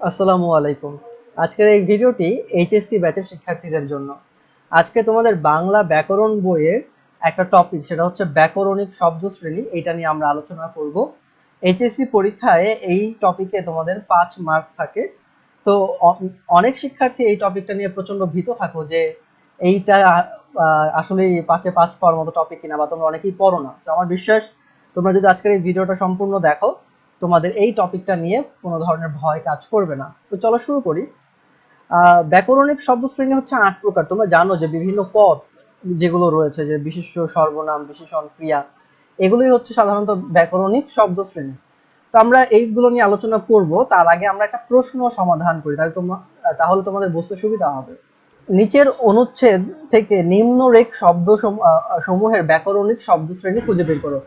আসসালামু আলাইকুম। আজকের এই ভিডিওটি এইচএসসি ব্যাচের শিক্ষার্থীদের জন্য। আজকে তোমাদের বাংলা ব্যাকরণ বইয়ের একটা টপিক সেটা হচ্ছে ব্যাকরণিক শব্দ শ্রেণি এটা নিয়ে আমরা আলোচনা করব। এইচএসসি পরীক্ষায় এই টপিকে তোমাদের পাঁচ মার্ক থাকে। তো অনেক শিক্ষার্থী এই টপিকটা নিয়ে প্রচণ্ড ভীত থাকো যে এইটা আসলে পাঁচে পাঁচ পাওয়ার মতো টপিক কিনা বা তোমরা অনেকেই পড়ো না। তো আমার বিশ্বাস, তোমরা যদি আজকের এই ভিডিওটা সম্পূর্ণ দেখো তোমাদের এই টপিকটা নিয়ে কোনো ধরনের ভয় কাজ করবে না। তো চলো শুরু করি। ব্যাকরণিক শব্দ শ্রেণি হচ্ছে আট প্রকার। তোমরা জানো যে বিভিন্ন পদ যেগুলো রয়েছে যে বিশেষ্য সর্বনাম বিশেষণ ক্রিয়া এগুলোই হচ্ছে সাধারণত ব্যাকরণিক শব্দ শ্রেণি তো আমরা এইগুলো নিয়ে আলোচনা করব। তার আগে আমরা একটা প্রশ্ন সমাধান করি। তাহলে তোমার তাহলে তোমাদের বুঝতে সুবিধা হবে। নিচের অনুচ্ছেদ থেকে নিম্নরেখ শব্দ সম- আহ, সমূহের ব্যাকরণিক শব্দ শ্রেণি খুঁজে বের করো।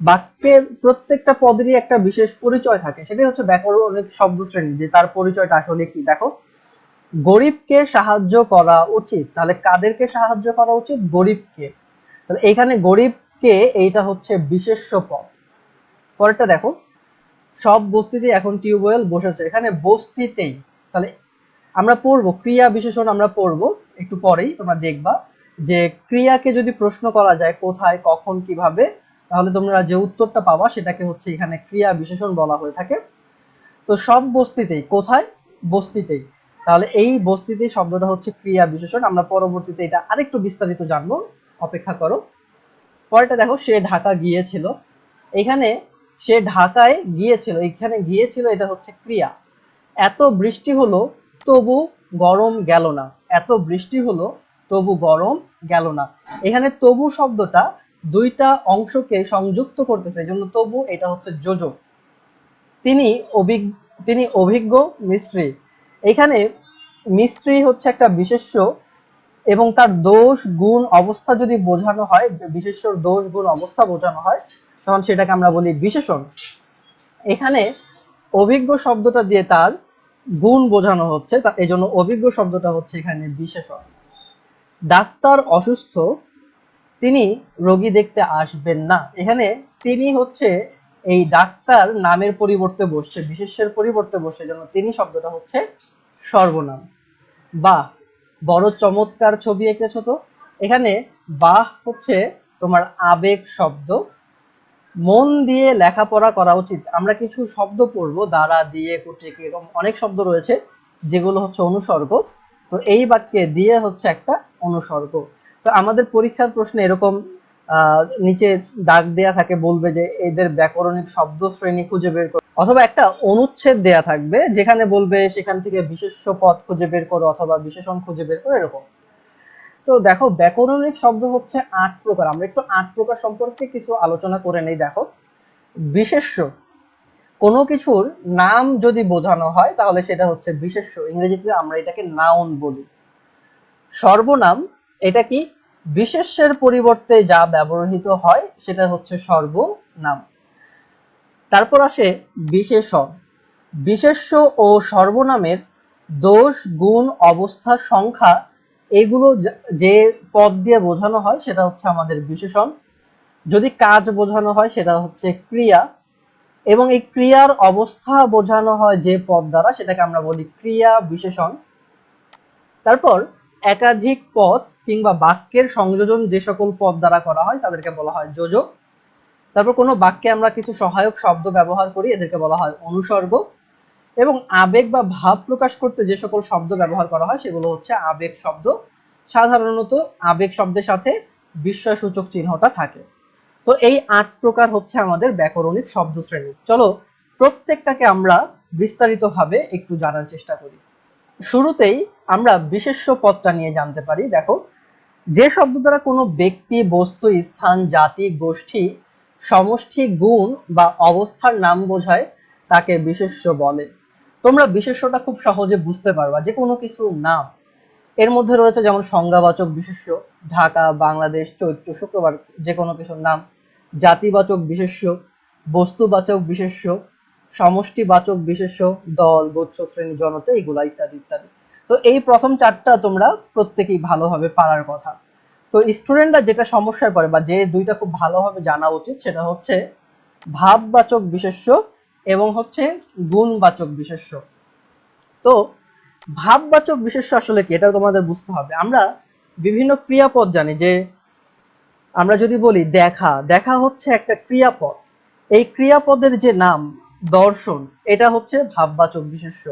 বাক্যের প্রত্যেকটা পদেরই একটা বিশেষ পরিচয় থাকে। সেটাই হচ্ছে ব্যাকরণিক শব্দ শ্রেণি, যে তার পরিচয়টা আসলে কি? দেখো, গরিবকে সাহায্য করা উচিত। তাহলে কাদেরকে সাহায্য করা উচিত? গরিবকে। তাহলে এখানে গরিবকে এইটা হচ্ছে বিশেষ্য পদ। পরেরটা দেখো, সব বস্তিতেই এখন টিউবওয়েল বসেছে। এখানে বস্তিতেই। তাহলে আমরা পড়ব, ক্রিয়া বিশেষণ আমরা পড়ব একটু পরেই, তোমরা দেখবা যে ক্রিয়াকে যদি প্রশ্ন করা যায় কোথায়, কখন, কীভাবে তাহলে তোমরা যে উত্তরটা পাবা সেটাকে হচ্ছে এখানে ক্রিয়া বিশেষণ বলা হয়ে থাকে। তো সব বস্তিতেই, কোথায়? বস্তিতেই। তাহলে এই বস্তিতেই শব্দটা হচ্ছে ক্রিয়া বিশেষণ। আমরা পরবর্তীতে এটা আরেকটু বিস্তারিত জানব। অপেক্ষা করো। পরেরটা দেখো, সে ঢাকা গিয়েছিল। এখানে সে ঢাকায় গিয়েছিল, এখানে গিয়েছিল এটা হচ্ছে ক্রিয়া। এত বৃষ্টি হলো, তবু গরম গেল না। এত বৃষ্টি হলো, তবু গরম গেল না। এখানে তবু শব্দটা দুইটা অংশকে সংযুক্ত করতেছে, এই জন্য তবু এটা হচ্ছে যোজক। তিনি অভিজ্ঞ তিনি অভিজ্ঞ মিস্ত্রি। এখানে মিস্ত্রি হচ্ছে একটা বিশেষ্য এবং তার দোষ, গুণ, অবস্থা যদি বোঝানো হয়, বিশেষ্যর দোষ, গুণ, অবস্থা বোঝানো হয়, তখন সেটাকে আমরা বলি বিশেষণ। এখানে অভিজ্ঞ শব্দটা দিয়ে তার গুণ বোঝানো হচ্ছে এই জন্য অভিজ্ঞ শব্দটা হচ্ছে এখানে বিশেষণ। ডাক্তার অসুস্থ তিনি রোগী দেখতে আসবেন না। এখানে তিনি হচ্ছে এই ডাক্তার নামের পরিবর্তে বসছে বিশেষের পরিবর্তে বসছে জন্য তিনি শব্দটা হচ্ছে সর্বনাম। বাহ, বড় চমৎকার ছবি এঁকেছো তো। এখানে বাহ হচ্ছে তোমার আবেগ শব্দ। মন দিয়ে লেখাপড়া করা উচিত। আমরা কিছু শব্দ পড়ব দ্বারা দিয়ে কুটিকে এরকম অনেক শব্দ রয়েছে, যেগুলো হচ্ছে অনুসর্গ। তো এই বাক্যে দিয়ে হচ্ছে একটা অনুসর্গ। তো আমাদের পরীক্ষার প্রশ্নে এরকম নিচে দাগ দেয়া থাকে, বলবে যে এদের ব্যাকরণিক শব্দ শ্রেণি খুঁজে বের করো অথবা একটা অনুচ্ছেদ দেয়া থাকবে, যেখানে বলবে সেখান থেকে বিশেষ্য পদ খুঁজে বের করো অথবা বিশেষণ খুঁজে বের করো, এরকম। তো দেখো, ব্যাকরণিক শব্দ হচ্ছে আট প্রকার। আমরা একটু আট প্রকার সম্পর্কে কিছু আলোচনা করে নেই, দেখো। বিশেষ্য। কোনো কিছুর নাম যদি বোঝানো হয়, তাহলে সেটা হচ্ছে বিশেষ্য। ইংরেজিতে আমরা এটাকে নাউন বলি। সর্বনাম এটা কি? বিশেষ্যের পরিবর্তে যা ব্যবহৃত হয়, সেটা হচ্ছে সর্বনাম তারপর আসে বিশেষণ বিশেষ্য ও সর্বনামের দোষ, গুণ, অবস্থা, সংখ্যা, এগুলো যে পদ দিয়ে বোঝানো হয়, সেটা হচ্ছে আমাদের বিশেষণ। যদি কাজ বোঝানো হয়, সেটা হচ্ছে ক্রিয়া। এবং এই ক্রিয়ার অবস্থা বোঝানো হয় যে পদ দ্বারা, সেটাকে আমরা বলি ক্রিয়া বিশেষণ। তারপর একাধিক পদ কিংবা বাক্যের সংযোজন যে সকল পদ দ্বারা করা হয়, তাদেরকে বলা হয় যোজক। তারপর কোনো বাক্যে আমরা কিছু সহায়ক শব্দ ব্যবহার করি, এদেরকে বলা হয় অনুসর্গ। এবং আবেগ বা ভাব প্রকাশ করতে যে সকল শব্দ ব্যবহার করা হয়, সেগুলো হচ্ছে আবেগ শব্দ। সাধারণত আবেগ শব্দের সাথে বিস্ময়সূচক চিহ্নটা থাকে। তো এই আট প্রকার হচ্ছে আমাদের ব্যাকরণিক শব্দ শ্রেণি চলো প্রত্যেকটাকে আমরা বিস্তারিতভাবে একটু জানার চেষ্টা করি। শুরুতেই আমরা বিশেষ্য পদটা নিয়ে জানতে পারি। দেখো যে শব্দ দ্বারা কোনো ব্যক্তি, বস্তু, স্থান, জাতি, গোষ্ঠী, সমষ্টি, গুণ বা অবস্থার নাম বোঝায়, তাকে বিশেষ্য বলে। তোমরা বিশেষ্যটা খুব সহজে বুঝতে পারবা, যে কোনো কিছু নাম। এর মধ্যে রয়েছে যেমন সংজ্ঞাবাচক বিশেষ্য, ঢাকা, বাংলাদেশ, চৈত্র, শুক্রবার, যে কোনো কিছুর নাম। জাতিবাচক বিশেষ্য, বস্তুবাচক বিশেষ্য, সমষ্টিবাচক বিশেষ্য, দল, গোচ্ছ, শ্রেণি, জনতা, এগুলা ইত্যাদি ইত্যাদি। তো এই প্রথম চারটা তোমরা প্রত্যেকেই ভালোভাবে পারার কথা। তো স্টুডেন্টরা যেটা সমস্যায় পড়ে বা যে দুইটা খুব ভালোভাবে জানা উচিত সেটা হচ্ছে ভাববাচক বিশেষ্য এবং হচ্ছে গুণবাচক বিশেষ্য। তো ভাববাচক বিশেষ্য আসলে কি? এটা তোমাদের বুঝতে হবে। আমরা বিভিন্ন ক্রিয়াপদ জানি যে আমরা যদি বলি দেখা দেখা হচ্ছে একটা ক্রিয়াপদ। এই ক্রিয়াপদের যে নাম, দর্শন, এটা হচ্ছে ভাববাচক বিশেষ্য।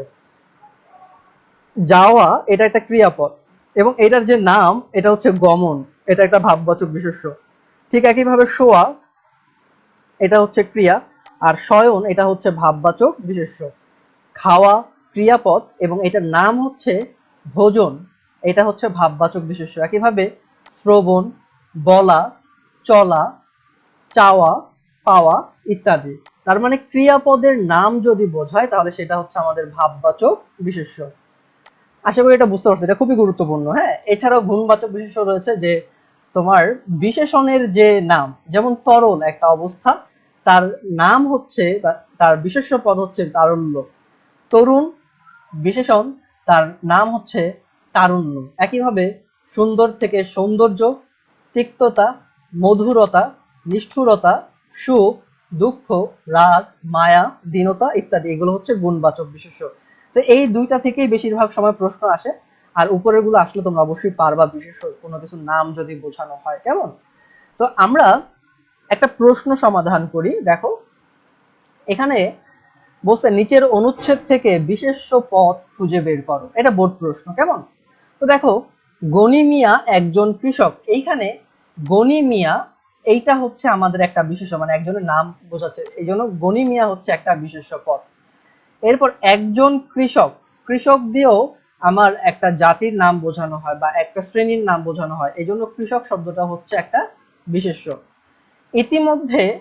যাওয়া এটা একটা ক্রিয়াপদ। এবং এটার যে নাম, এটা হচ্ছে গমন। এটা একটা ভাববাচক বিশেষ্য। ঠিক একইভাবে শোয়া, এটা হচ্ছে ক্রিয়া। আর শয়ন, এটা হচ্ছে ভাববাচক বিশেষ্য। খাওয়া, ক্রিয়াপদ, এবং এটার নাম হচ্ছে ভোজন। এটা হচ্ছে ভাববাচক বিশেষ্য। একইভাবে শ্রবণ, বলা, চলা, চাওয়া, পাওয়া ইত্যাদি। তার মানে ক্রিয়াপদের নাম যদি বোঝায়, তাহলে সেটা হচ্ছে আমাদের ভাববাচক বিশেষ্য। আশা করি এটা বুঝতে পারছ, এটা খুবই গুরুত্বপূর্ণ হ্যাঁ? এছাড়াও গুণবাচক বিশেষ্য রয়েছে যে তোমার বিশেষণের যে নাম, যেমন তরল একটা অবস্থা, তার নাম হচ্ছে, তার বিশেষ্য পদ হচ্ছে তারল্য তরুণ বিশেষণ, তার নাম হচ্ছে তারুণ্য। একইভাবে সুন্দর থেকে সৌন্দর্য, তিক্ততা, মধুরতা, নিষ্ঠুরতা, সুখ, দুঃখ, রাগ, মায়া, দীনতা ইত্যাদি, এগুলো হচ্ছে গুণবাচক বিশেষ্য। তো এই দুইটা থেকেই বেশিরভাগ সময় প্রশ্ন আসে। আর উপরেরগুলো আসলে তোমরা অবশ্যই পারবা, বিশেষ কোনো কিছু নাম যদি বোঝানো হয়, কেমন? তো আমরা একটা প্রশ্ন সমাধান করি, দেখো। এখানে বলছে, নিচের অনুচ্ছেদ থেকে বিশেষ পদ খুঁজে বের করো। এটা বোর্ড প্রশ্ন, কেমন? তো দেখো গনি মিয়া একজন কৃষক। এইখানে গনি মিয়া, এইটা হচ্ছে আমাদের একটা বিশেষ মানে একজনের নাম বোঝাচ্ছে। এই জন্য গনি মিয়া হচ্ছে একটা বিশেষ পদ এরপর একজন কৃষক কৃষক দিয়েও আমার একটা জাতির নাম বোঝানো হয় বা একটা শ্রেণির নাম বোঝানো হয়। এই জন্য কৃষক শব্দটা হচ্ছে একটা বিশেষ্য। ইতিমধ্যে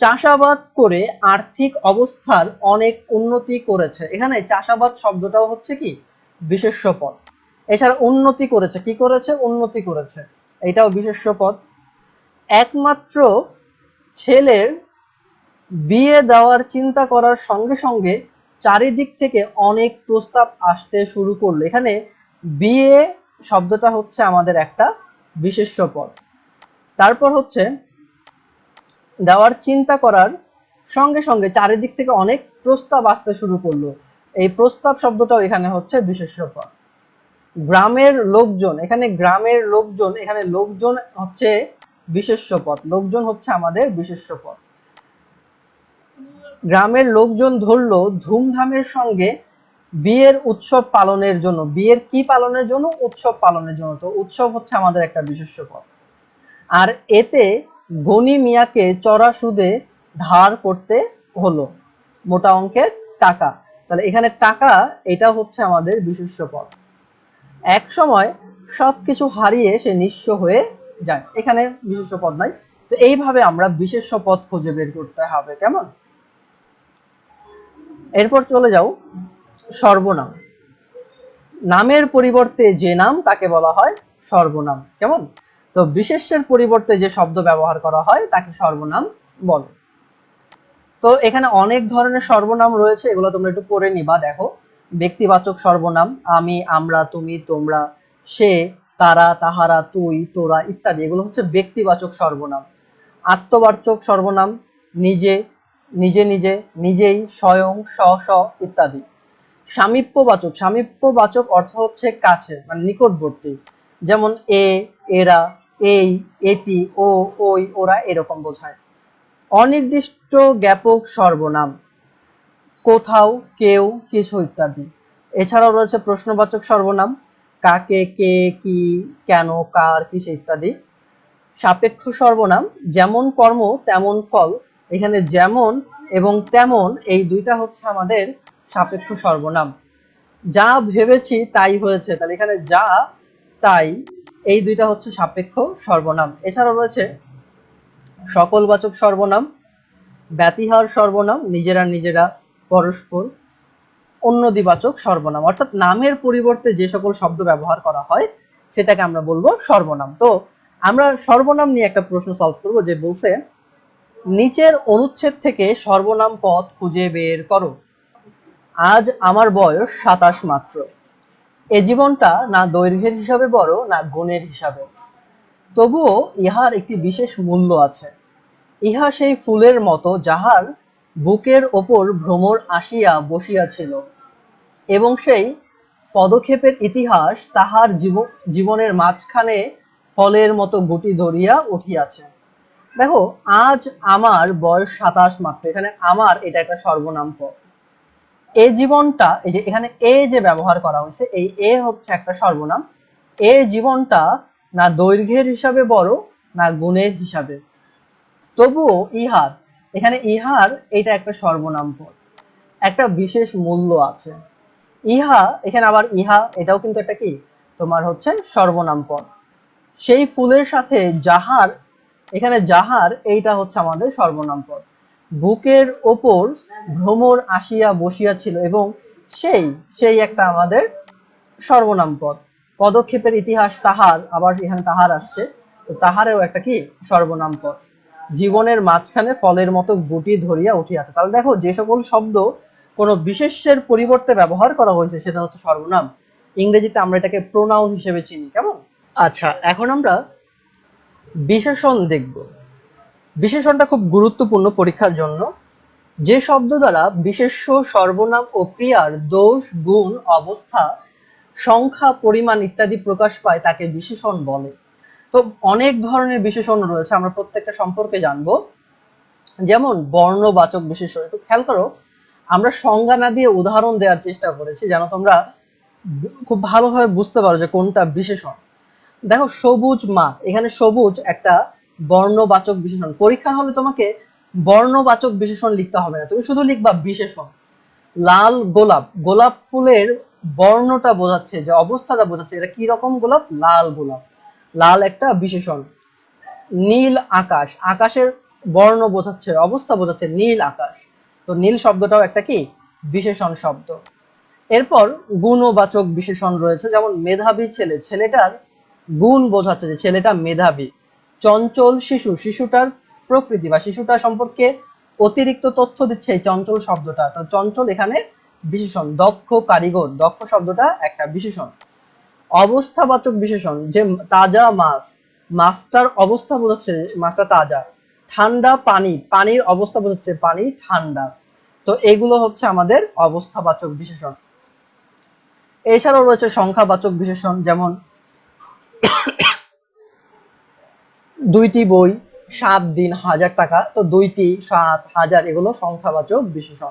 চাষাবাদ করে আর্থিক অবস্থার অনেক উন্নতি করেছে। এখানে চাষাবাদ শব্দটাও হচ্ছে কি? বিশেষ্য পদ। এছাড়া উন্নতি করেছে। কি করেছে? উন্নতি করেছে। এটাও বিশেষ্য পদ। একমাত্র ছেলের বিয়ে দেওয়ার চিন্তা করার সঙ্গে সঙ্গে চারিদিক থেকে অনেক প্রস্তাব আসতে শুরু করল। এখানে বিয়ে শব্দটা হচ্ছে আমাদের একটা বিশেষ্য পদ। তারপর হচ্ছে দেওয়ার চিন্তা করার সঙ্গে সঙ্গে চারিদিক থেকে অনেক প্রস্তাব আসতে শুরু করল। এই প্রস্তাব শব্দটাও এখানে হচ্ছে বিশেষ্য পদ। গ্রামের লোকজন, এখানে গ্রামের লোকজন, এখানে লোকজন হচ্ছে বিশেষ্য পদ। লোকজন হচ্ছে আমাদের বিশেষ্য পদ। গ্রামের লোকজন ধরলো ধুমধামের সঙ্গে বিয়ের উৎসব পালনের জন্য। বিয়ের কি পালনের জন্য? উৎসব পালনের জন্য। তো উৎসব হচ্ছে আমাদের একটা বিশেষ্য পদ। আর এতে গনি মিয়াকে চড়া সুদে ধার করতে হলো মোটা অঙ্কের টাকা। তাহলে এখানে টাকা, এটা হচ্ছে আমাদের বিশেষ্য পদ। এক সময় সব কিছু হারিয়ে সে নিঃস্ব হয়ে যায়। এখানে বিশেষ্য পদ নাই। তো এইভাবে আমরা বিশেষ্য পদ খুঁজে বের করতে হবে, কেমন? এরপর চলে যাও সর্বনাম। নামের পরিবর্তে যে নাম, তাকে বলা হয় সর্বনাম। কেমন? তো বিশেষের পরিবর্তে যে শব্দ ব্যবহার করা হয়, তাকে সর্বনাম বলে। তো এখানে অনেক ধরনের সর্বনাম রয়েছে, এগুলো তোমরা একটু পড়ে নিবা, দেখো। ব্যক্তিবাচক সর্বনাম, আমি, আমরা, তুমি, তোমরা, সে, তারা, তাহারা, তুই, তোরা, ইত্যাদি। এগুলো হচ্ছে ব্যক্তিবাচক সর্বনাম। আত্মবাচক সর্বনাম, নিজে নিজে নিজে, নিজেই স্বয়ং স স ইত্যাদি। সামীপ্যবাচক সামীপ্যবাচক অর্থ হচ্ছে কাছে মানে নিকটবর্তী। যেমন এ, এরা, এই, এটি, ও, ওই, ওরা এরকম বোঝায়। অনির্দিষ্ট জ্ঞাপক সর্বনাম, কোথাও, কেউ, কিছু ইত্যাদি। এছাড়াও রয়েছে প্রশ্নবাচক সর্বনাম, কাকে, কে, কি, কেন, কার, কিসে ইত্যাদি। সাপেক্ষ সর্বনাম, যেমন কর্ম, তেমন ফল। এখানে যেমন এবং তেমন এই দুইটা হচ্ছে আমাদের সাপেক্ষ সর্বনাম। যা ভেবেছি তাই হয়েছে। তাহলে এখানে যা, তাই এই দুইটা হচ্ছে সাপেক্ষ সর্বনাম। এছাড়াও রয়েছে সকলবাচক সর্বনাম, ব্যতিহার সর্বনাম, নিজেরা নিজেরা, পরস্পর অন্যদিবাচক সর্বনাম। অর্থাৎ নামের পরিবর্তে যে সকল শব্দ ব্যবহার করা হয়, সেটাকে আমরা বলব সর্বনাম। তো আমরা সর্বনাম নিয়ে একটা প্রশ্ন সলভ করব যে বলছে নিচের অনুচ্ছেদ থেকে সর্বনাম পদ খুঁজে বের করো। আজ আমার বয়স সাতাশ মাত্র। এ জীবনটা না দৈর্ঘ্যের হিসাবে বড়, না গুণের হিসাবে। তবুও ইহার একটি বিশেষ মূল্য আছে। ইহা সেই ফুলের মতো যাহার বুকের ওপর ভ্রমর আসিয়া বসিয়াছিল এবং সেই পদক্ষেপের ইতিহাস তাহার জীব- জীবনের মাঝখানে ফলের মতো গুটি ধরিয়া উঠিয়াছে। দেখো, আজ আমার বয়স সাতাশ মাত্র, এখানে আমার এটা একটা সর্বনাম পদ। এ জীবনটা, এই যে এখানে এ যে ব্যবহার করা হয়েছে, এই এ হচ্ছে একটা সর্বনাম। এ জীবনটা না দৈর্ঘ্যের হিসাবে বড়, না গুণের হিসাবে। তবুও ইহার, এখানে ইহার এটা একটা সর্বনাম পদ। একটা বিশেষ মূল্য আছে। ইহা, এখানে আবার ইহা, এটাও কিন্তু একটা কি? তোমার হচ্ছে সর্বনাম পদ। সেই ফুলের সাথে যাহার এখানে যাহার এইটা হচ্ছে আমাদের সর্বনাম পদ। বুকের ওপর ভ্রমর আসিয়া বসিয়াছিল এবং সেই সেই একটা আমাদের সর্বনাম পদ। পদক্ষেপের ইতিহাস তাহার, আবার এখানে তাহার আসছে। তো তাহারেও একটা কি? সর্বনাম পদ। জীবনের মাঝখানে ফলের মতো গুটি ধরিয়া উঠিয়াছে। তাহলে দেখো, যে সকল শব্দ কোনো বিশেষের পরিবর্তে ব্যবহার করা হয়েছে, সেটা হচ্ছে সর্বনাম। ইংরেজিতে আমরা এটাকে প্রোনাউন হিসেবে চিনি, কেমন? আচ্ছা এখন আমরা বিশেষণ দেখব। বিশেষণটা খুব গুরুত্বপূর্ণ পরীক্ষার জন্য। যে শব্দ দ্বারা বিশেষ্য, সর্বনাম ও ক্রিয়ার দোষ, গুণ, অবস্থা, সংখ্যা, পরিমাণ ইত্যাদি প্রকাশ পায় তাকে বিশেষণ বলে। তো অনেক ধরনের বিশেষণ রয়েছে, আমরা প্রত্যেকটা সম্পর্কে জানব। যেমন বর্ণবাচক বিশেষণ একটু খেয়াল করো, আমরা সংজ্ঞা না দিয়ে উদাহরণ দেওয়ার চেষ্টা করেছি যেন তোমরা খুব ভালোভাবে বুঝতে পারো যে কোনটা বিশেষণ দেখো, সবুজ মাঠ এখানে সবুজ একটা বর্ণবাচক বিশেষণ। পরীক্ষা হলে তোমাকে বর্ণবাচক বিশেষণ লিখতে হবে না। তুমি শুধু লিখবা বিশেষণ। লাল গোলাপ গোলাপ ফুলের বর্ণটা বোঝাচ্ছে, যে অবস্থাটা বোঝাচ্ছে। এটা কি রকম গোলাপ? লাল গোলাপ। লাল একটা বিশেষণ। নীল আকাশ, আকাশের বর্ণ বোঝাচ্ছে, অবস্থা বোঝাচ্ছে নীল আকাশ। তো নীল শব্দটাও একটা কি? বিশেষণ শব্দ। এরপর গুণবাচক বিশেষণ রয়েছে, যেমন মেধাবী ছেলে, ছেলেটার গুণ বোঝাচ্ছে যে ছেলেটা মেধাবী। চঞ্চল শিশু, শিশুটার প্রকৃতি বা শিশুটার সম্পর্কে অতিরিক্ত তথ্য দিচ্ছে এই চঞ্চল শব্দটা। তো চঞ্চল এখানে বিশেষণ, দক্ষ কারিগর। দক্ষ শব্দটা একটা বিশেষণ। অবস্থাবাচক বিশেষণ, যে তাজা মাছ। মাছটার অবস্থা বোঝাচ্ছে, মাছটা তাজা। ঠান্ডা পানি, পানির অবস্থা বোঝাচ্ছে পানি ঠান্ডা। তো এগুলো হচ্ছে আমাদের অবস্থাবাচক বিশেষণ। এছাড়াও রয়েছে সংখ্যাবাচক বিশেষণ, যেমন দুইটি বই, সাত দিন হাজার টাকা, তো দুইটি, সাত, হাজার এগুলো সংখ্যাবাচক বিশেষণ।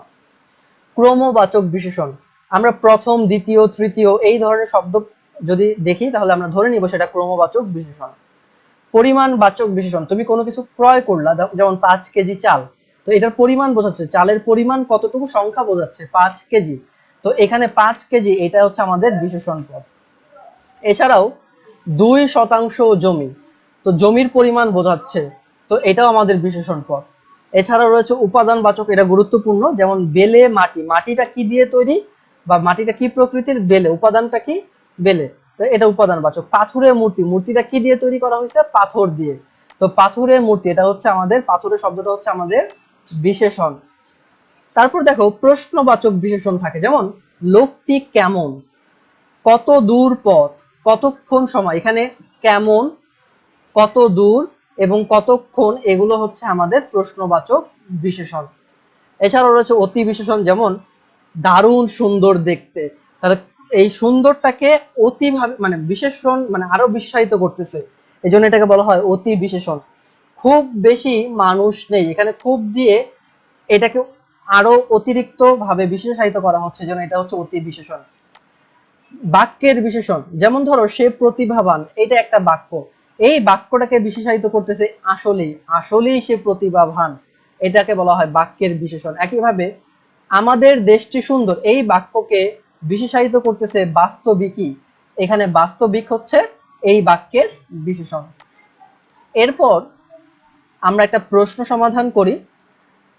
ক্রমবাচক বিশেষণ। আমরা প্রথম, দ্বিতীয়, তৃতীয় এই ধরনের শব্দ যদি দেখি, তাহলে আমরা ধরে নিব সেটা ক্রমবাচক বিশেষণ। পরিমাণবাচক বিশেষণ। তুমি কোনো কিছু ক্রয় করলা যেমন- পাঁচ কেজি চাল, তো এটার পরিমাণ বোঝাচ্ছে। চালের পরিমাণ কতটুকু সংখ্যা বোঝাচ্ছে? পাঁচ কেজি। তো এখানে পাঁচ কেজি, এটা হচ্ছে আমাদের বিশেষণ পদ। এছাড়াও দুই শতাংশ জমি। তো জমির পরিমাণ বোঝাচ্ছে। তো এটাও আমাদের বিশেষণ পদ এছাড়াও রয়েছে উপাদান বাচক, এটা গুরুত্বপূর্ণ, যেমন বেলে মাটি। মাটিটা কি দিয়ে তৈরি বা মাটিটা কি প্রকৃতির বেলে? উপাদানটা কি বেলে? তো এটা উপাদান বাচক। পাথরের মূর্তি। মূর্তিটা কি দিয়ে তৈরি করা হয়েছে? পাথর দিয়ে। তো পাথরের মূর্তি, এটা হচ্ছে আমাদের, পাথরের শব্দটা হচ্ছে আমাদের বিশেষণ তারপর দেখো, প্রশ্নবাচক বিশেষণ থাকে। যেমন, লোকটি কেমন? কত দূর পথ? কতক্ষণ সময়? এখানে কেমন, কত দূর এবং কতক্ষণ এগুলো হচ্ছে আমাদের প্রশ্নবাচক বিশেষণ। এছাড়াও রয়েছে অতি বিশেষণ যেমন দারুণ সুন্দর দেখতে। তাহলে এই সুন্দরটাকে অতিভাবে মানে বিশেষণ মানে আরও বিশেষায়িত করতেছে। এই জন্য এটাকে বলা হয় অতি বিশেষণ। খুব বেশি মানুষ নেই। এখানে খুব দিয়ে এটাকে আরও অতিরিক্ত ভাবে বিশেষায়িত করা হচ্ছে যেন এটা হচ্ছে অতি বিশেষণ। বাক্যের বিশেষণ। যেমন ধরো, সে প্রতিভাবান, এটা একটা বাক্য। এই বাক্যটাকে বিশেষায়িত করতেছে আসলেই। আসলেই সে প্রতিভাবান। এটাকে বলা হয় বাক্যের বিশেষণ। একইভাবে, আমাদের দেশটি সুন্দর। এই বাক্যকে বিশেষায়িত করতেছে বাস্তবিকই। এখানে বাস্তবিক হচ্ছে এই বাক্যের বিশেষণ। এরপর আমরা একটা প্রশ্ন সমাধান করি।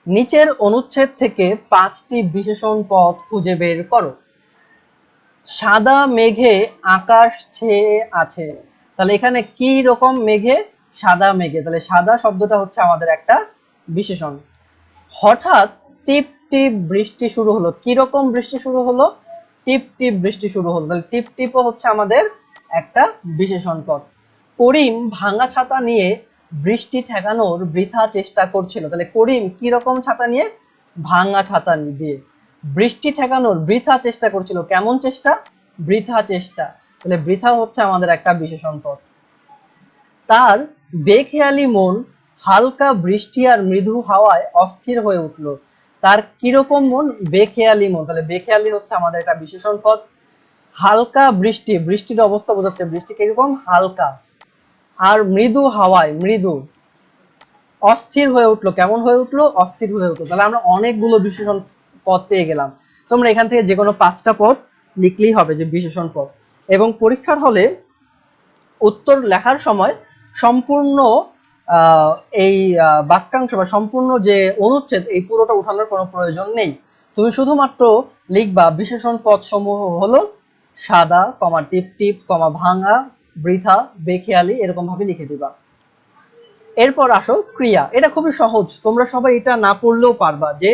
নিচের অনুচ্ছেদ থেকে পাঁচটি বিশেষণ পদ খুঁজে বের করো। সাদা মেঘে আকাশ ছেয়ে আছে। তাহলে এখানে কি রকম মেঘে? সাদা মেঘে। তাহলে সাদা শব্দটা হচ্ছে আমাদের একটা বিশেষণ। হঠাৎ টিপ টিপ বৃষ্টি শুরু হলো। কি রকম বৃষ্টি শুরু হলো? টিপ টিপ বৃষ্টি শুরু হলো। তাহলে টিপ টিপও হচ্ছে আমাদের একটা বিশেষণ পদ করিম ভাঙা ছাতা নিয়ে বৃষ্টি ঠেকানোর বৃথা চেষ্টা করছিল। তাহলে করিম কি রকম ছাতা নিয়ে? ভাঙা ছাতা দিয়ে বৃষ্টি ঠেকানোর বৃথা চেষ্টা করছিল। কেমন চেষ্টা? বৃথা চেষ্টা। তাহলে বৃথা হচ্ছে আমাদের একটা বিশেষণ পদ তার বেখেয়ালি মন হালকা বৃষ্টি আর মৃদু হাওয়ায় অস্থির হয়ে উঠল। তার কীরকম মন? বেখেয়ালি মন। তাহলে বেখেয়ালি হচ্ছে আমাদের একটা বিশেষণ পদ হালকা বৃষ্টি। বৃষ্টির অবস্থা বোঝাচ্ছে বৃষ্টি কীরকম? হালকা। আর মৃদু হাওয়ায়, মৃদু। অস্থির হয়ে উঠল। কেমন হয়ে উঠল? অস্থির হয়ে উঠল। তাহলে আমরা অনেকগুলো বিশেষণ পদ পেয়ে গেলাম। তোমরা এখান থেকে যে কোনো পাঁচটা পদ লিখলেই হবে যে বিশেষণ পদ এবং পরীক্ষার হলে উত্তর লেখার সময় সম্পূর্ণ এই বাক্যাংশ বা সম্পূর্ণ যে অনুচ্ছেদ, এই পুরোটা উঠানোর কোনো প্রয়োজন নেই। তুমি শুধুমাত্র লিখবা বিশেষণ পদ সমূহ হলো সাদা, কমা টিপ টিপ, কমা ভাঙা, বৃথা, বেখেয়ালি এরকম ভাবে লিখে দিবা। এরপর আসো ক্রিয়া। এটা খুবই সহজ। তোমরা সবাই এটা না পড়লেও পারবা যে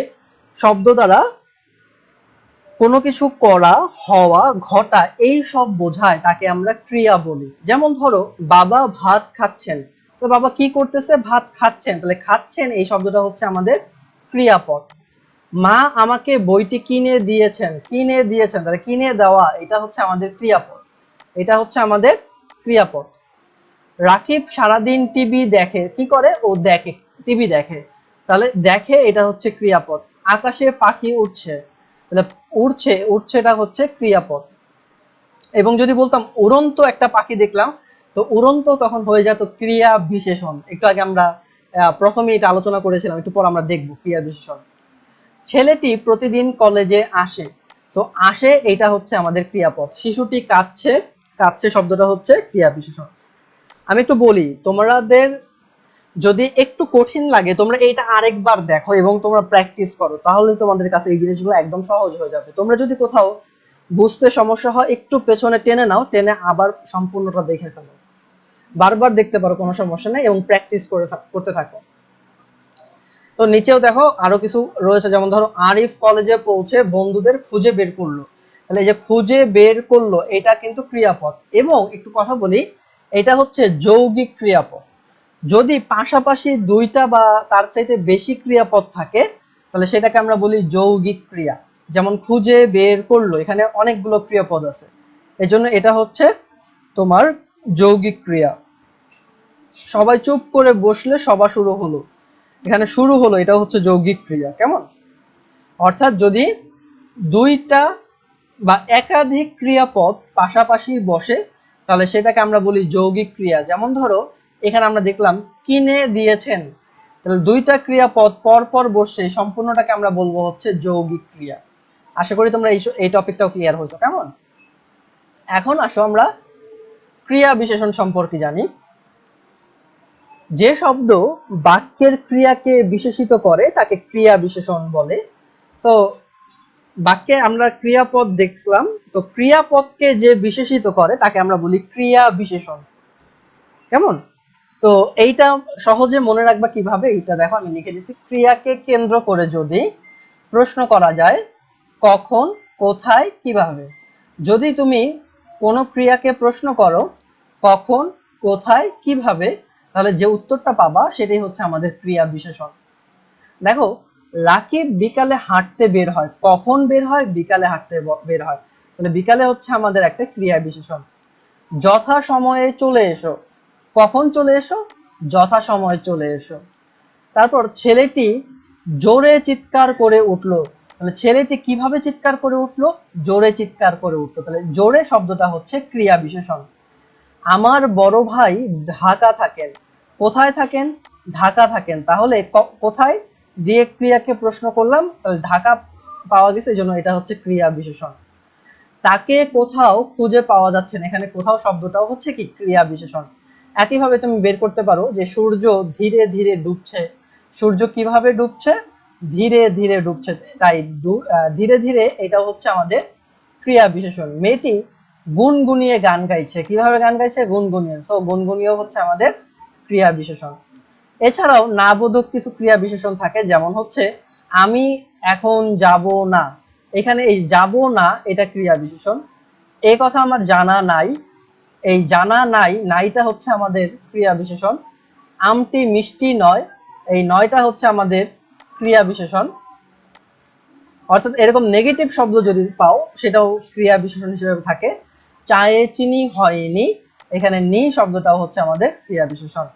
শব্দ দ্বারা কোনো কিছু করা, হওয়া, ঘটা এই সব বোঝায় তাকে আমরা ক্রিয়া বলি। যেমন ধরো, বাবা ভাত খাচ্ছেন। তো বাবা কি করতেছে? ভাত খাচ্ছেন। তাহলে খাচ্ছেন এই শব্দটা হচ্ছে আমাদের ক্রিয়াপদ। মা আমাকে বইটি কিনে দিয়েছেন কিনে দিয়েছেন, তাহলে কিনে দেওয়া, এটা হচ্ছে আমাদের ক্রিয়াপদ। এটা হচ্ছে আমাদের ক্রিয়াপদ। রাকিব সারাদিন টিভি দেখে, কি করে? ও দেখে, টিভি দেখে। তাহলে দেখে এটা হচ্ছে ক্রিয়াপদ। আকাশে পাখি উড়ছে। তাহলে উড়ছে, উড়ছেটা হচ্ছে ক্রিয়াপদ। এবং যদি বলতাম উড়ন্ত একটা পাখি দেখলাম, তো উড়ন্ত তখন হয়ে যেত ক্রিয়া বিশেষণ। একটু আগে আমরা প্রথমে এটা আলোচনা করেছিলাম, একটু পর আমরা দেখব ক্রিয়া বিশেষণ। ছেলেটি প্রতিদিন কলেজে আসে। তো আসে, এটা হচ্ছে আমাদের ক্রিয়াপদ। শিশুটি কাঁদছে কাঁদছে শব্দটা হচ্ছে ক্রিয়া বিশেষণ। আমি একটু বলি, তোমাদের যদি একটু কঠিন লাগে, তোমরা এটা আরেকবার দেখো এবং তোমরা প্র্যাকটিস করো, তাহলে তোমাদের কাছে এই জিনিসগুলো একদম সহজ হয়ে যাবে। তোমরা যদি কোথাও বুঝতে সমস্যা হয়, একটু পেছনে টেনে নাও, টেনে আবার সম্পূর্ণটা দেখে ফেলো। বারবার দেখতে পারো কোনো সমস্যা নেই এবং প্র্যাকটিস করে করতে থাকো। তো নিচেও দেখো আরও কিছু রয়েছে, যেমন ধরো আরিফ কলেজে পৌঁছে বন্ধুদের খুঁজে বের করল। তাহলে এই যে খুঁজে বের করল, এটা কিন্তু ক্রিয়াপদ এবং একটু কথা বলি, এটা হচ্ছে যৌগিক ক্রিয়াপদ যদি পাশাপাশি দুইটা বা তার চাইতে বেশি ক্রিয়াপদ থাকে, তাহলে সেটাকে আমরা বলি যৌগিক ক্রিয়া। যেমন খুঁজে বের করল, এখানে অনেকগুলো ক্রিয়াপদ আছে। এজন্য এটা হচ্ছে তোমার যৌগিক ক্রিয়া। সবাই চুপ করে বসলে সভা শুরু হলো। এখানে শুরু হলো, এটা হচ্ছে যৌগিক ক্রিয়া, কেমন? অর্থাৎ যদি দুইটা বা একাধিক ক্রিয়াপদ পাশাপাশি বসে, তাহলে সেটাকে আমরা বলি যৌগিক ক্রিয়া। যেমন ধরো এখানে আমরা দেখলাম, কিনে দিয়েছেন। তাহলে দুইটা ক্রিয়াপদ পর পর বসছে সম্পূর্ণটাকে আমরা বলব হচ্ছে যৌগিক ক্রিয়া। আশা করি তোমরা এই এই টপিকটাও ক্লিয়ার হয়েছো, কেমন? এখন আসো আমরা ক্রিয়া বিশেষণ সম্পর্কে জানি। যে শব্দ বাক্যের ক্রিয়াকে বিশেষিত করে, তাকে ক্রিয়া বিশেষণ বলে। তো বাক্যে আমরা ক্রিয়াপদ দেখলাম, তো ক্রিয়াপদকে যে বিশেষিত করে, তাকে আমরা বলি ক্রিয়া বিশেষণ। কেমন? তো এইটা সহজে মনে রাখবা কীভাবে? এইটা দেখো, আমি লিখে দিছি, ক্রিয়াকে কেন্দ্র করে যদি প্রশ্ন করা যায়, কখন, কোথায়, কীভাবে? যদি তুমি কোনো ক্রিয়াকে প্রশ্ন করো, কখন, কোথায়, কীভাবে, তাহলে যে উত্তরটা পাবা, সেটাই হচ্ছে আমাদের ক্রিয়া বিশেষণ। দেখো, রাকিব বিকালে হাঁটতে বের হয়। কখন বের হয়? বিকালে হাঁটতে বের হয়। তাহলে বিকালে হচ্ছে আমাদের একটা ক্রিয়া বিশেষণ। যথা সময়ে চলে এসো। কখন চলে এসো? যথা সময়ে চলে এসো। তারপর ছেলেটি জোরে চিৎকার করে উঠল। তাহলে ছেলেটি কীভাবে চিৎকার করে উঠল? জোরে চিৎকার করে উঠল। তাহলে জোরে শব্দটা হচ্ছে ক্রিয়া বিশেষণ। আমার বড় ভাই ঢাকা থাকেন। কোথায় থাকেন? ঢাকা থাকেন। তাহলে কোথায়? দিয়ে ক্রিয়াকে প্রশ্ন করলাম। তাহলে ঢাকা পাওয়া গেছে জন্য এটা হচ্ছে ক্রিয়া বিশেষণ। তাকে কোথাও খুঁজে পাওয়া যাচ্ছে না। এখানে কোথাও শব্দটাও হচ্ছে কি? ক্রিয়া বিশেষণ। একইভাবে তুমি বের করতে পারো যে সূর্য ধীরে ধীরে ডুবছে। সূর্য কীভাবে ডুবছে? ধীরে ধীরে ডুবছে। তাই ধীরে ধীরে এটা হচ্ছে আমাদের ক্রিয়া বিশেষণ। মেয়েটি গুনগুনিয়ে গান গাইছে। কীভাবে গান গাইছে? গুনগুনিয়ে। সো গুনগুনিয়ে হচ্ছে আমাদের ক্রিয়া বিশেষণ। এছাড়াও না বোধক কিছু ক্রিয়া বিশেষণ থাকে, যেমন হচ্ছে, আমি এখন যাব না। এখানে এই যাব না, এটা ক্রিয়া বিশেষণ। এই কথা আমার জানা নাই। এই জানা নাই, নাইটা হচ্ছে আমাদের ক্রিয়া বিশেষণ। আমটি মিষ্টি নয়, এই নয়টা হচ্ছে আমাদের ক্রিয়া বিশেষণ। অর্থাৎ এরকম নেগেটিভ শব্দ যদি পাও, সেটাও ক্রিয়া বিশেষণ হিসেবে থাকে। চায়ে চিনি হয়নি, এখানে নি শব্দটাও হচ্ছে আমাদের ক্রিয়া বিশেষণ।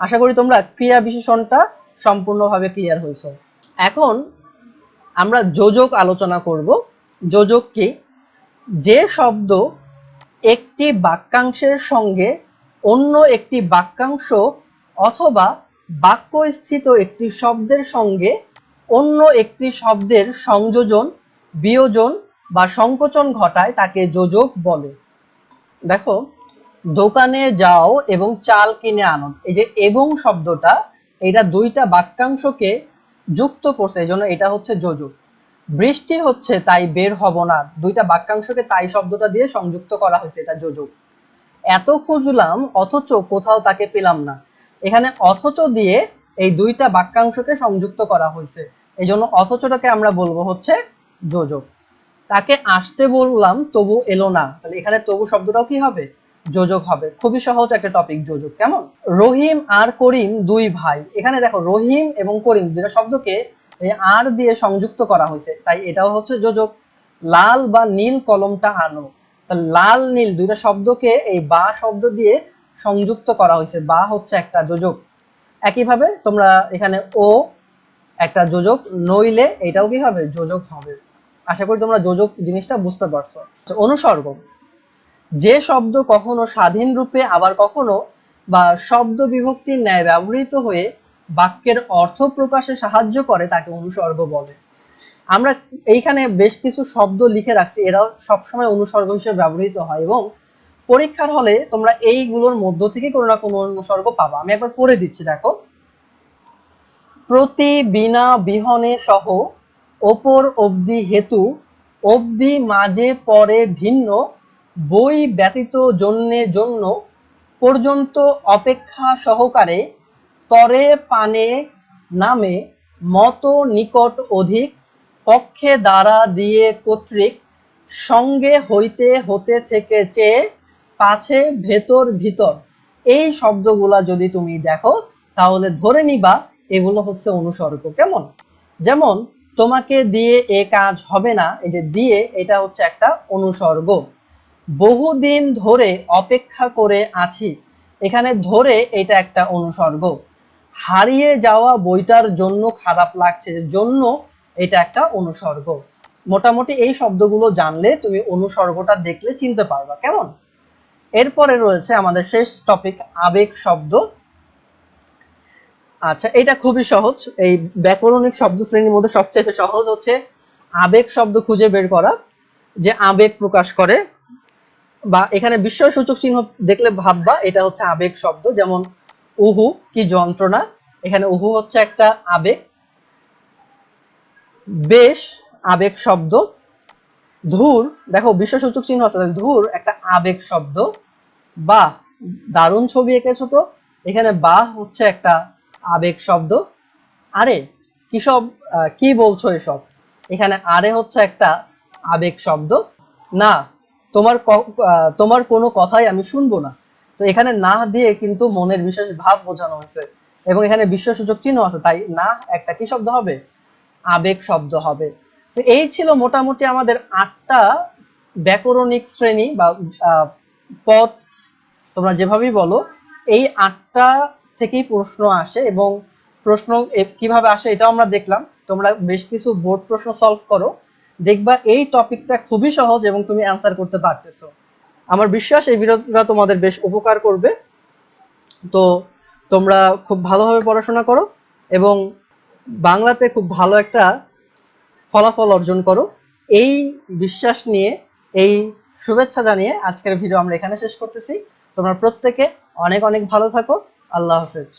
আশা করি তোমরা ক্রিয়া বিশেষণটা সম্পূর্ণভাবে ক্লিয়ার হয়েছে। এখন আমরা যোজক আলোচনা করব। যোজক কি? যে শব্দ একটি বাক্যাংশের সঙ্গে অন্য একটি বাক্যাংশ অথবা বাক্যস্থিত একটি শব্দের সঙ্গে অন্য একটি শব্দের সংযোজন, বিয়োজন বা সংকোচন ঘটায় তাকে যোজক বলে। দেখো, দোকানে যাও এবং চাল কিনে আনো। এই যে এবং শব্দটা, এটা দুইটা বাক্যাংশকে যুক্ত করছে, এই জন্য এটা হচ্ছে যোজক। বৃষ্টি হচ্ছে, তাই বের হব না। দুইটা বাক্যাংশকে তাই শব্দটা দিয়ে সংযুক্ত করা হয়েছে, এটা যোজক এত খুঁজলাম, অথচ কোথাও তাকে পেলাম না। এখানে অথচ দিয়ে এই দুইটা বাক্যাংশকে সংযুক্ত করা হয়েছে। এই জন্য অথচটাকে আমরা বলব হচ্ছে যোজক তাকে আসতে বললাম, তবু এলো না। তাহলে এখানে তবু শব্দটাও কি হবে? যোজক হবে। খুবই সহজ একটা টপিক যোজক কেমন? রহিম আর করিম দুই ভাই। এখানে দেখো, রহিম এবং করিম দুটা শব্দকে এই আর দিয়ে সংযুক্ত করা হয়েছে। তাই এটাও হচ্ছে যোজক। লাল বা নীল কলমটা আনো। তা লাল, নীল দুইটা শব্দকে এই বা শব্দ দিয়ে সংযুক্ত করা হয়েছে। বা হচ্ছে একটা যোজক। একইভাবে তোমরা এখানে ও একটা যোজক, নইলে এটাও কি হবে যোজক হবে। আশা করি তোমরা যোজক জিনিসটা বুঝতে পারছ। অনুসর্গ। যে শব্দ কখনো স্বাধীন রূপে, আবার কখনো বা শব্দ বিভক্তির ন্যায় ব্যবহৃত হয়ে বাক্যের অর্থ প্রকাশে সাহায্য করে তাকে অনুসর্গ বলে। আমরা এইখানে বেশ কিছু শব্দ লিখে রাখছি, এরাও সবসময় অনুসর্গ হিসেবে ব্যবহৃত হয় এবং পরীক্ষার হলে তোমরা এইগুলোর মধ্য থেকে কোনো না কোনো অনুসর্গ পাবা। আমি একবার পড়ে দিচ্ছি, দেখো। প্রতি বিনা বিহনে সহ ওপর অবধি হেতু, অবধি মাঝে পরে ভিন্ন বই ব্যতীত জন্যে জন্য, পর্যন্ত অপেক্ষা সহকারে তরে পানে নামে মত নিকট অধিক, পক্ষে দ্বারা দিয়ে কর্তৃক, সঙ্গে হইতে হতে থেকে চেয়ে পাছে ভেতর ভিতর। এই শব্দগুলা যদি তুমি দেখো, তাহলে ধরে নিবা এগুলো হচ্ছে অনুসর্গ। কেমন? যেমন, তোমাকে দিয়ে এ কাজ হবে না, এই যে দিয়ে, এটা হচ্ছে একটা অনুসর্গ। বহুদিন ধরে অপেক্ষা করে আছি, এখানে ধরে এটা একটা অনুসর্গ। হারিয়ে যাওয়া বইটার জন্য খারাপ লাগছে জন্য এটা একটা অনুসর্গ। মোটামুটি এই শব্দগুলো জানলে তুমি অনুসর্গটা দেখলে চিনতে পারবা, কেমন? এরপরে রয়েছে আমাদের শেষ টপিক আবেগ শব্দ। আচ্ছা এটা খুবই সহজ। এই ব্যাকরণিক শব্দ শ্রেণির মধ্যে সবচেয়ে সহজ হচ্ছে আবেগ শব্দ খুঁজে বের করা, যে আবেগ প্রকাশ করে। বা এখানে বিস্ময় সূচক চিহ্ন দেখলে ভাববা, এটা হচ্ছে আবেগ শব্দ। যেমন উহু কি যন্ত্রণা? এখানে উহু হচ্ছে একটা আবেগ। বেশ আবেগ শব্দ। ধুর, দেখো বিশ্বসূচক চিহ্ন আছে ধুর একটা আবেগ শব্দ। বা দারুণ ছবি এঁকেছো তো। এখানে বাহ হচ্ছে একটা আবেগ শব্দ। আরে, কি সব কি বলছো এসব? এখানে আরে হচ্ছে একটা আবেগ শব্দ। না, তোমার তোমার কোনো কথাই আমি শুনব না। তো এখানে না দিয়ে কিন্তু মনের বিশেষ ভাব বোঝানো হয়েছে। এবং এখানে বিশ্বসূচক চিহ্ন আছে, তাই না একটা কি শব্দ হবে? আবেগ শব্দ হবে। তো এই ছিল মোটামুটি আমাদের আটটা ব্যাকরণিক শ্রেণি বা পদ তোমরা যেভাবেই বলো, এই আটটা থেকেই প্রশ্ন আসে এবং প্রশ্ন কীভাবে আসে এটাও আমরা দেখলাম। তোমরা বেশ কিছু বোর্ড প্রশ্ন সলভ করো। দেখবা এই টপিকটা খুবই সহজ এবং তুমি অ্যান্সার করতে পারতেছো। আমার বিশ্বাস এই ভিডিওটা তোমাদের বেশ উপকার করবে। তো তোমরা খুব ভালোভাবে পড়াশোনা করো এবং বাংলাতে খুব ভালো একটা ফলাফল অর্জন করো। এই বিশ্বাস নিয়ে, এই শুভেচ্ছা জানিয়ে আজকের ভিডিও আমরা এখানে শেষ করতেছি। তোমরা প্রত্যেকে অনেক অনেক ভালো থাকো। আল্লাহ হাফেজ।